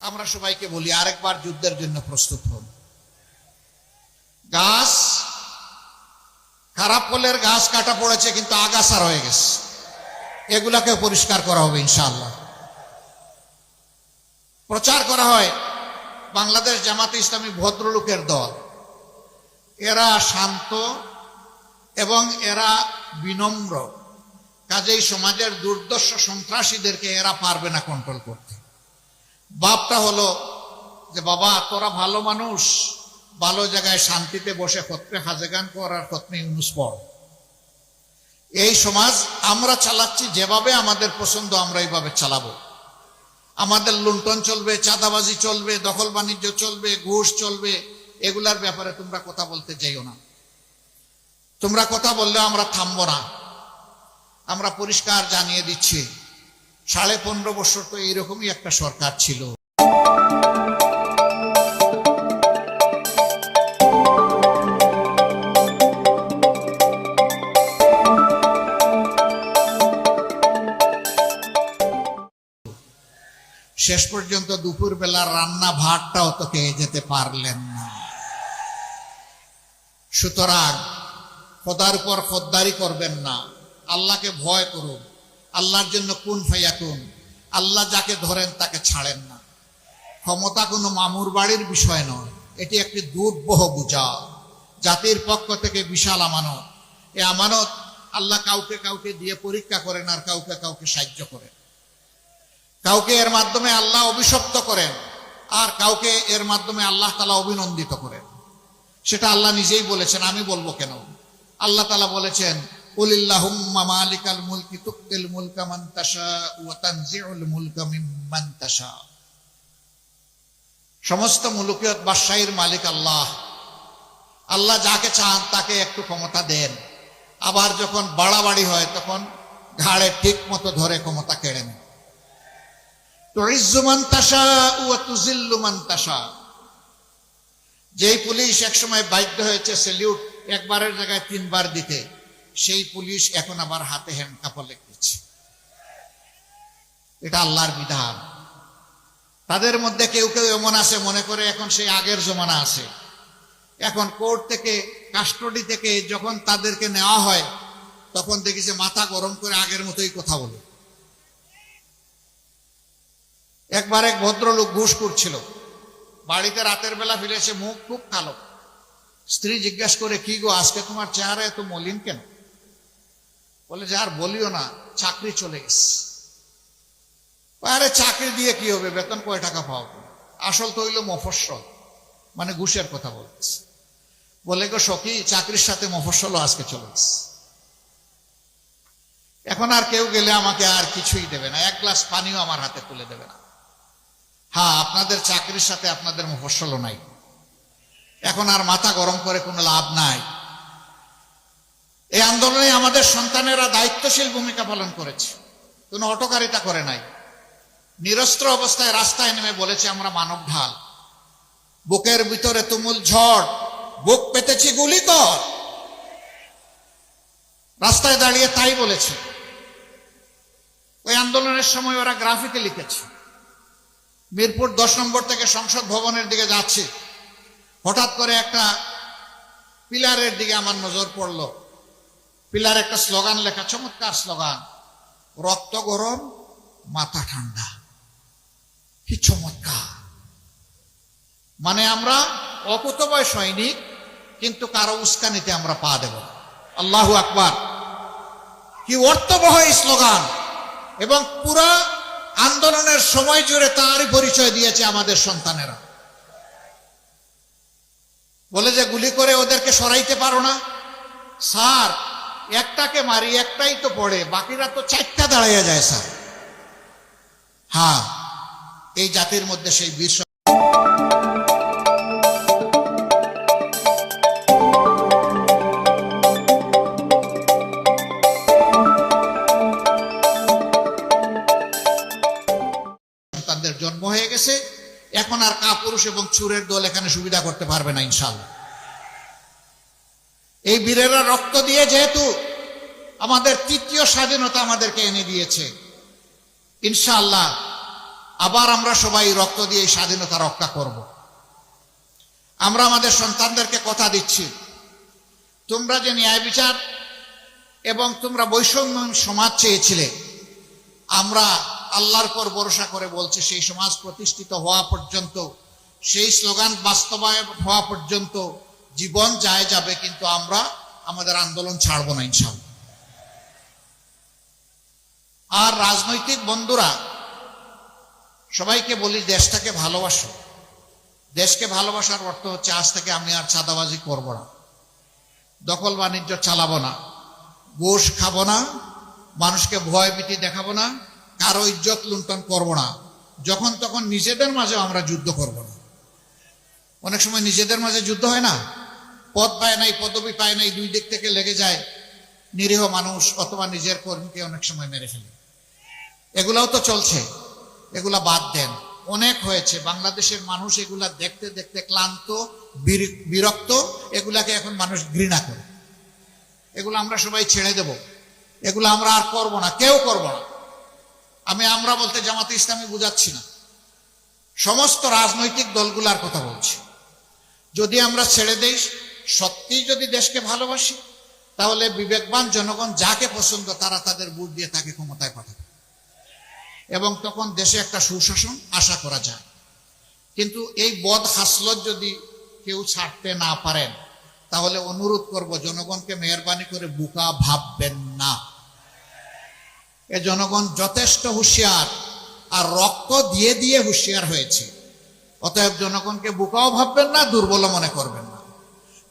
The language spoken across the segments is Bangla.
আমরা সবাইকে বলি, আরেকবার যুদ্ধের জন্য প্রস্তুত হন। গাছ, খারাপ ফলের গাছ কাটা পড়েছে, কিন্তু আগাছা রয়ে গেছে। এগুলাকে পরিষ্কার করা হবে, ইনশাআল্লাহ। প্রচার করা হয় বাংলাদেশ জামাতে ইসলামী ভদ্রলোকের দল। এরা শান্ত এবং এরা বিনম্র। কাজেই সমাজের দুর্দর্শ সন্ত্রাসীদেরকে এরা পারবে না কন্ট্রোল করতে। বাপটা হলো যে, বাবা, তোরা ভালো মানুষ। ভালো জায়গায় শান্তিতে বসে খতরে হাজেগান কর আর খতমে ইউনুস পড়। এই সমাজ আমরা চালাচ্ছি, যেভাবে আমাদের পছন্দ আমরা এইভাবে চালাবো। আমাদের লুণ্ঠন চলবে, চাঁদাবাজি চলবে, দখল বাণিজ্য চলবে, ঘুষ চলবে, এগুলার ব্যাপারে তোমরা কথা বলতে চাইও না। তোমরা কথা বললে আমরা থামবো না। আমরা পরিষ্কার জানিয়ে দিচ্ছি সাড়ে পনেরো বছর তো এইরকমই একটা সরকার ছিল। শেষ পর্যন্ত দুপুর বেলার রান্না ভাতটাও তো খেয়ে যেতে পারলেন না। সুতরাং খোদার উপর খোদ্দারি করবেন না, আল্লাহকে ভয় করুন। আল্লাহর জন্য কোন ফাইয়া কোন? আল্লাহ যাকে ধরেন তাকে ছাড়েন না। ক্ষমতা কোনো মামুর বাড়ির বিষয় নয়। এটি একটি দুর্বহ বুঝা। জাতির পক্ষ থেকে বিশাল আমানত। এ আমানত আল্লাহ কাউকে কাউকে দিয়ে পরীক্ষা করেন আর কাউকে কাউকে সাহায্য করেন। কাউকে এর মাধ্যমে আল্লাহ অভিশপ্ত করেন আর কাউকে এর মাধ্যমে আল্লাহ তালা অভিনন্দিত করেন। সেটা আল্লাহ নিজেই বলেছেন, আমি বলব কেন? আল্লাহ তালা বলেছেন সমস্ত মুলুকিয়ত বাদশাহীর মালিক আল্লাহ। আল্লাহ যাকে চান তাকে একটু ক্ষমতা দেন। আবার যখন বাড়াবাড়ি হয় তখন ঘাড়ে ঠিক মতো ধরে ক্ষমতা কেড়ে নেন। মান তাশা। যেই পুলিশ একসময় বাধ্য হয়েছে সেলিউট একবারের জায়গায় তিনবার দিতে। সেই পুলিশ এখন আবার হাতে হ্যান্ড কাপড় দিচ্ছে এটা আল্লাহর বিধান। তাদের মধ্যে কেউ কেউ এমন আছে, মনে করে এখন সেই আগের জমানা আছে। এখন কোর্ট থেকে, কাস্টডি থেকে যখন তাদেরকে নেওয়া হয়, তখন দেখি যে মাথা গরম করে আগের মতোই কথা বলে। একবার এক ভদ্রলোক ঘুষ করছিল। বাড়িতে রাতের বেলা ফিরেছে মুখ খুব কালো। স্ত্রী জিজ্ঞাসা করে, কি গো, আজকে তোমার চেহারা এত মলিন কেন? বলে যে, আর বলিও না, চাকরি চলে গেছে। আরে চাকরি দিয়ে কি হবে? বেতন কয় টাকা পাও আসল তো হইল মফস্বল মানে ঘুষের কথা বলতেছে। বলে, গো সখী, চাকরির সাথে মফস্বলও আজকে চলে গেছে। এখন আর কেউ গেলে আমাকে আর কিছুই দেবে না। এক গ্লাস পানিও আমার হাতে তুলে দেবে না। হ্যাঁ আপনাদের চাকরির সাথে আপনাদের মফস্বলও নাই। এখন আর মাথা গরম করে কোনো লাভ নাই। এই আন্দোলনে আমাদের সন্তানেরা দায়িত্বশীল ভূমিকা পালন করেছে। কোনো অটকারিতা করে নাই। নিরস্ত্র অবস্থায় রাস্তায় নেমে বলেছে, আমরা মানব ঢাল। বুকের ভিতরে তুমুল ঝড়। বুক পেতেছি গুলি কর। রাস্তায় দাঁড়িয়ে তাই বলেছে। ওই আন্দোলনের সময় ওরা গ্রাফিতে লিখেছে, মিরপুর দশ নম্বর থেকে সংসদ ভবনের দিকে যাচ্ছে। হঠাৎ করে একটা পিলারের দিকে আমার নজর পড়ল। পিলার একটা স্লোগান লেখা, চমৎকার স্লোগান। রক্ত গরম, মাথা ঠান্ডা। কি চমৎকার। মানে আমরা অকুতবয় সৈনিক কিন্তু কারও উস্কানিতে আমরা পা দেব। আল্লাহ আকবার। কি অর্থবহ এই স্লোগান। এবং পুরা আন্দোলনের সময় জুড়ে তারই পরিচয় দিয়েছে আমাদের সন্তানেরা। বলে যে গুলি করে ওদেরকে সরাইতে পারো না। স্যার একটাকে মারি, একটাই তো পড়ে, বাকিরা তো চারটা দাঁড়াইয়া যায়, স্যার। হ্যাঁ এই জাতির মধ্যে সেই সন্তানদের জন্ম হয়ে গেছে। এখন আর কাপুরুষ এবং চুরের দল এখানে সুবিধা করতে পারবে না ইনশাল্লাহ এই বীরেরা রক্ত দিয়ে যেহেতু আমাদের তৃতীয় স্বাধীনতা আমাদেরকে এনে দিয়েছে, ইনশাআল্লাহ আবার আমরা সবাই রক্ত দিয়ে এই স্বাধীনতা রক্ষা করব। আমরা আমাদের সন্তানদেরকে কথা দিচ্ছি, তোমরা যে ন্যায় বিচার এবং তোমরা বৈষম্য সমাজ চেয়েছিলে, আমরা আল্লাহর পর ভরসা করে বলছি সেই সমাজ প্রতিষ্ঠিত হওয়া পর্যন্ত, সেই স্লোগান বাস্তবায়ন হওয়া পর্যন্ত জীবন যায় যাবে, কিন্তু আমরা আমাদের আন্দোলন ছাড়বো না ইনশাল্লাহ আর রাজনৈতিক বন্ধুরা, সবাইকে বলি, দেশটাকে ভালোবাসো। দেশকে ভালোবাসার অর্থ হচ্ছে, আজ থেকে আমি আর চাঁদাবাজি করব না। দখল বাণিজ্য চালাবো না। গোশ খাব না। মানুষকে ভয় ভীতি দেখাবো না। কারও ইজ্জত লুণ্ঠন করব না। যখন তখন নিজেদের মাঝে আমরা যুদ্ধ করব না। অনেক সময় নিজেদের মাঝে যুদ্ধ হয় না? পদ পায় নাই, পদবি পায় নাই, দুই দিক থেকে লেগে যায় নিরীহ মানুষ অথবা নিজের কর্মীকে অনেক সময় মেরে ফেলে। এগুলাও তো চলছে। এগুলা বাদ দেন। অনেক হয়েছে। বাংলাদেশের মানুষ এগুলা দেখতে দেখতে ক্লান্ত, বির- বিরক্ত, এগুলাকে এখন মানুষ ঘৃণা করে। এগুলো আমরা সবাই ছেড়ে দেব। এগুলো আমরা আর করব না। কেউ করব না। আমি আমরা বলতে জামাতে ইসলামী বুঝাচ্ছি না। সমস্ত রাজনৈতিক দলগুলার কথা বলছি। যদি আমরা ছেড়ে দেই সত্যিই যদি দেশকে ভালোবাসি, তাহলে বিবেকবান জনগণ যাকে পছন্দ তারা তাদের বুট দিয়ে তাকে ক্ষমতায় পাঠাবে। এবং তখন দেশে একটা সুশাসন আশা করা যায়। কিন্তু এই বদ হাসলত যদি কেউ ছাড়তে না পারেন, তাহলে অনুরোধ করব জনগণকে মেহরবানি করে বুকা ভাববেন না। এ জনগণ যথেষ্ট হুঁশিয়ার আর রক্ত দিয়ে দিয়ে হুঁশিয়ার হয়েছে। অতএব জনগণকে বুকাও ভাববেন না দুর্বল মনে করবেন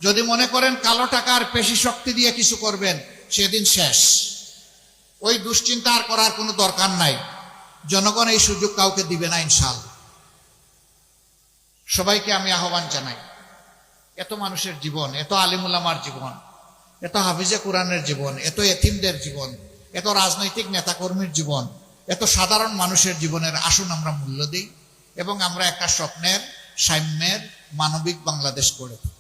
যদি মনে করেন কালো টাকা আর পেশি শক্তি দিয়ে কিছু করবেন, সেদিন শেষ। ওই দুশ্চিন্তা আর করার কোনো দরকার নাই। জনগণ এই সুযোগ কাউকে দিবে না ইনশাল সবাইকে আমি আহ্বান জানাই, এত মানুষের জীবন, এত আলিমুলামার জীবন, এত হাফিজে কোরআনের জীবন, এত এথিমদের জীবন, এত রাজনৈতিক নেতাকর্মীর জীবন, এত সাধারণ মানুষের জীবনের আসুন আমরা মূল্য দিই এবং আমরা একটা স্বপ্নের, সাম্যের, মানবিক বাংলাদেশ গড়ে তুলি।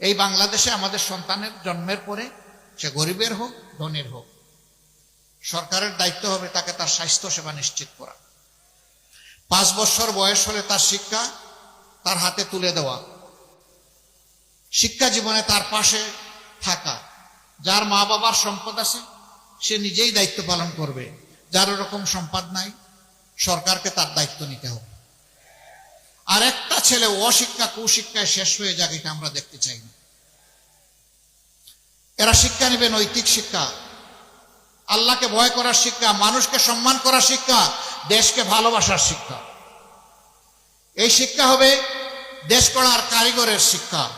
এই বাংলাদেশে আমাদের সন্তানের জন্মের পরে সে গরিবের হোক, ধনীর হোক, সরকারের দায়িত্ব হবে তাকে তার স্বাস্থ্য সেবা নিশ্চিত করা। পাঁচ বছর বয়স হলে তার শিক্ষা তার হাতে তুলে দেওয়া। শিক্ষা জীবনে তার পাশে থাকা। যার মা বাবার সম্পদ আছে, সে নিজেই দায়িত্ব পালন করবে। যার ওরকম সম্পদ নাই, সরকারকে তার দায়িত্ব নিতে হবে। আর একটা ছেলে অশিক্ষা, কুশিক্ষায় শেষ হয়ে যাক, এটা আমরা দেখতে চাই না। এরা শিক্ষা নেবে নৈতিক শিক্ষা। আল্লাহকে ভয় করার শিক্ষা, মানুষকে সম্মান করার শিক্ষা, দেশকে ভালোবাসার শিক্ষা। এই শিক্ষা হবে দেশ করার কারিগরের শিক্ষা।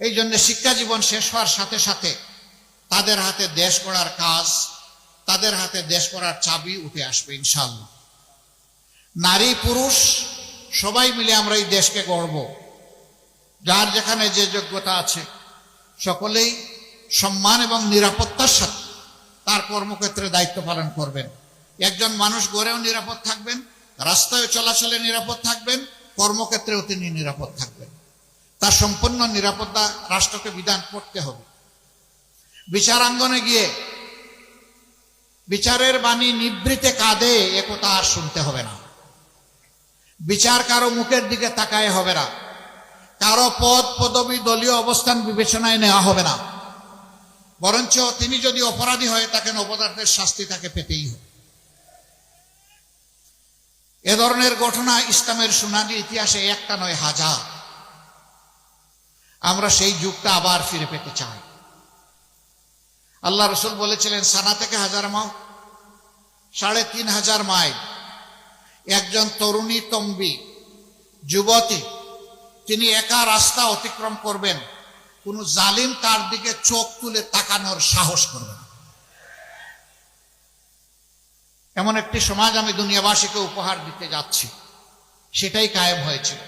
এই জন্য শিক্ষা জীবন শেষ হওয়ার সাথে সাথে তাদের হাতে দেশ করার কাজ, তাদের হাতে দেশ করার চাবি উঠে আসবে ইনশাল্লাহ নারী, পুরুষ সবাই মিলে আমরা এই দেশকে গড়ব। যার যেখানে যে যোগ্যতা আছে, সকলেই সম্মান এবং নিরাপত্তার সাথে তার কর্মক্ষেত্রে দায়িত্ব পালন করবেন। একজন মানুষ গড়েও নিরাপদ থাকবেন রাস্তায় চলাচলে নিরাপদ থাকবেন, কর্মক্ষেত্রেও তিনি নিরাপদ থাকবেন। তার সম্পূর্ণ নিরাপত্তা রাষ্ট্রকে বিধান করতে হবে। বিচারাঙ্গনে গিয়ে বিচারের বাণী নিবৃতে কাঁদে একথা আর শুনতে হবে না। বিচার কারও মুখের দিকে তাকায় হবে না। কারও পদ, পদবি, দলীয় অবস্থান বিবেচনায় নেওয়া হবে না। বরঞ্চ তিনি যদি অপরাধী হয়, তাকে অপরাধের শাস্তি তাকে পেতেই হবে। এ ধরনের ঘটনা ইসলামের সুনানি ইতিহাসে একটা নয়, হাজার। আমরা সেই যুগটা আবার ফিরে পেতে চাই। আল্লাহ রসুল বলেছিলেন, সানা থেকে হাজার মাও সাড়ে তিন হাজার মাইল। একজন তরুণী তম্বি, যুবতী, তিনি একা রাস্তা অতিক্রম করবেন, কোন জালিম তার দিকে চোখ তুলে তাকানোর সাহস করবেন এমন একটি সমাজ আমি দুনিয়াবাসীকে উপহার দিতে যাচ্ছি, সেটাই কায়েম হয়েছিল।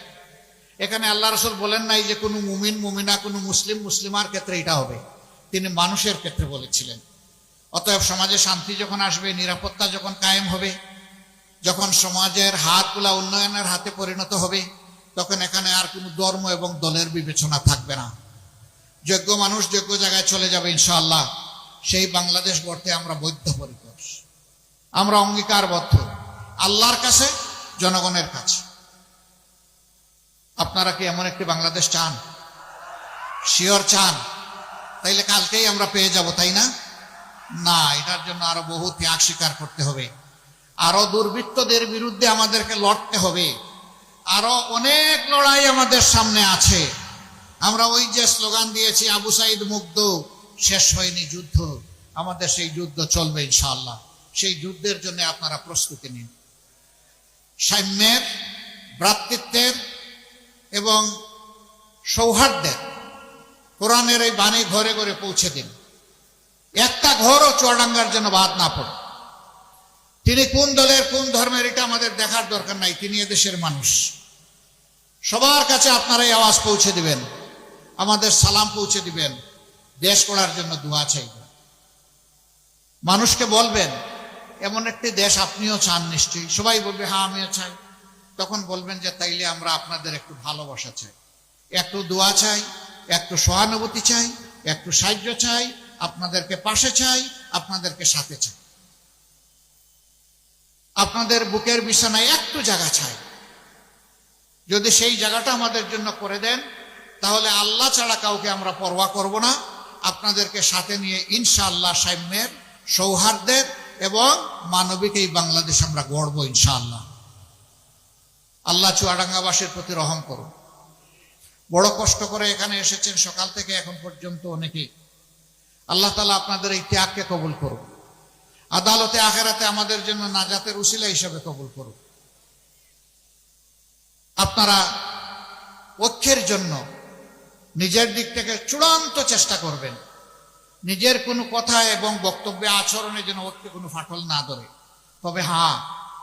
এখানে আল্লাহ রসুল বলেন নাই যে কোনো মুমিন, মুমিনা, কোনো মুসলিম, মুসলিমার ক্ষেত্রে এটা হবে। তিনি মানুষের ক্ষেত্রে বলেছিলেন। অতএব সমাজে শান্তি যখন আসবে, নিরাপত্তা যখন কায়েম হবে যখন সমাজের হাতগুলা উন্নয়নের হাতে পরিণত হবে, তখন এখানে আর কোনো ধর্ম এবং দলের বিবেচনা থাকবে না। যোগ্য মানুষ যোগ্য জায়গায় চলে যাবে ইনশাআল্লাহ। সেই বাংলাদেশ গড়তে আমরা বৈধ পরিকর আমরা অঙ্গীকারবদ্ধ। আল্লাহর কাছে, জনগণের কাছে। আপনারা কি এমন একটি বাংলাদেশ চান? শিওর চান? তাইলে কালকেই আমরা পেয়ে যাব, তাই না? না, এটার জন্য আরও বহু ত্যাগ স্বীকার করতে হবে। আরও দুর্বৃত্তদের বিরুদ্ধে আমাদেরকে লড়তে হবে। আরও অনেক লড়াই আমাদের সামনে আছে। আমরা ওই যে স্লোগান দিয়েছি, আবু সাইদ মুগ্ধ, শেষ হয়নি যুদ্ধ। আমাদের সেই যুদ্ধ চলবে ইনশাআল্লাহ। সেই যুদ্ধের জন্য আপনারা প্রস্তুতি নিন। সাম্যের, ভ্রাতৃত্বের এবং সৌহার্দ্যের কোরআনের এই বাণী ঘরে ঘরে পৌঁছে দিন। একটা ঘরও চুয়াডাঙ্গার জন্য বাদ না পড়ে। তিনি কোন দলের কোন ধর্মের, এটা আমাদের দেখার দরকার নাই। তিনি এদেশের মানুষ। সবার কাছে আপনারা এই আওয়াজ পৌঁছে দিবেন। আমাদের সালাম পৌঁছে দিবেন। দেশ করার জন্য দোয়া চাইবেন। মানুষকে বলবেন, এমন একটি দেশ আপনিও চান নিশ্চয়ই। সবাই বলবে হ্যাঁ আমিও চাই। তখন বলবেন যে, তাইলে আমরা আপনাদের একটু ভালোবাসা চাই। একটু দোয়া চাই, একটু সহানুভূতি চাই, একটু সাহায্য চাই, আপনাদেরকে পাশে চাই, আপনাদেরকে সাথে চাই। আপনাদের বুকের বিছানায় একটু জায়গা চাই। যদি সেই জায়গাটা আমাদের জন্য করে দেন, তাহলে আল্লাহ ছাড়া কাউকে আমরা পরোয়া করব না। আপনাদেরকে সাথে নিয়ে ইনশাআল্লাহ সাম্যের সৌহার্দ্যের এবং মানবিক এই বাংলাদেশ আমরা গড়ব ইনশাআল্লাহ। আল্লাহ চুয়াডাঙ্গাবাসীর প্রতি রহম করুন। বড় কষ্ট করে এখানে এসেছেন, সকাল থেকে এখন পর্যন্ত অনেকেই। আল্লাহ তালা আপনাদের এই ত্যাগকে কবুল করুন। আদালতে আখেরাতে আমাদের জন্য নাজাতের উশিলা হিসাবে কবুল করুন আপনারা ঐক্যের জন্য নিজের দিক থেকে চূড়ান্ত চেষ্টা করবেন। নিজের কোনো কথা এবং বক্তব্যে আচরণে যেন ঐক্যে কোনো ফাটল না ধরে। তবে হ্যাঁ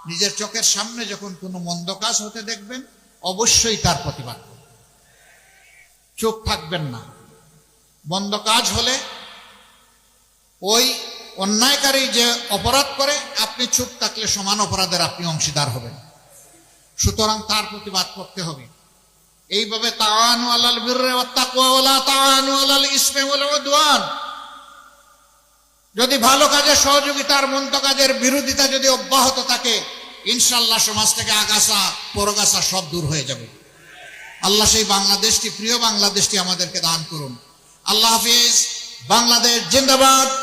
নিজের চোখের সামনে যখন কোনো মন্দ কাজ হতে দেখবেন, অবশ্যই তার প্রতিবাদ চোখ থাকবেন না। মন্দ কাজ হলে ওই অন্যায়কারী যে অপরাধ করে, আপনি চুপ থাকলে সমান অপরাধের আপনি অংশীদার হবেন। সুতরাং তার প্রতিবাদ করতে হবে। এইভাবে আলাল আলাল যদি ভালো কাজে সহযোগিতার মন্দ কাজের বিরোধিতা যদি অব্যাহত থাকে ইনশাল্লাহ সমাজ থেকে আগাছা, পরগাছা সব দূর হয়ে যাবে। আল্লাহ সেই বাংলাদেশটি, প্রিয় বাংলাদেশটি আমাদেরকে দান করুন। আল্লাহ হাফিজ, বাংলাদেশ জিন্দাবাদ।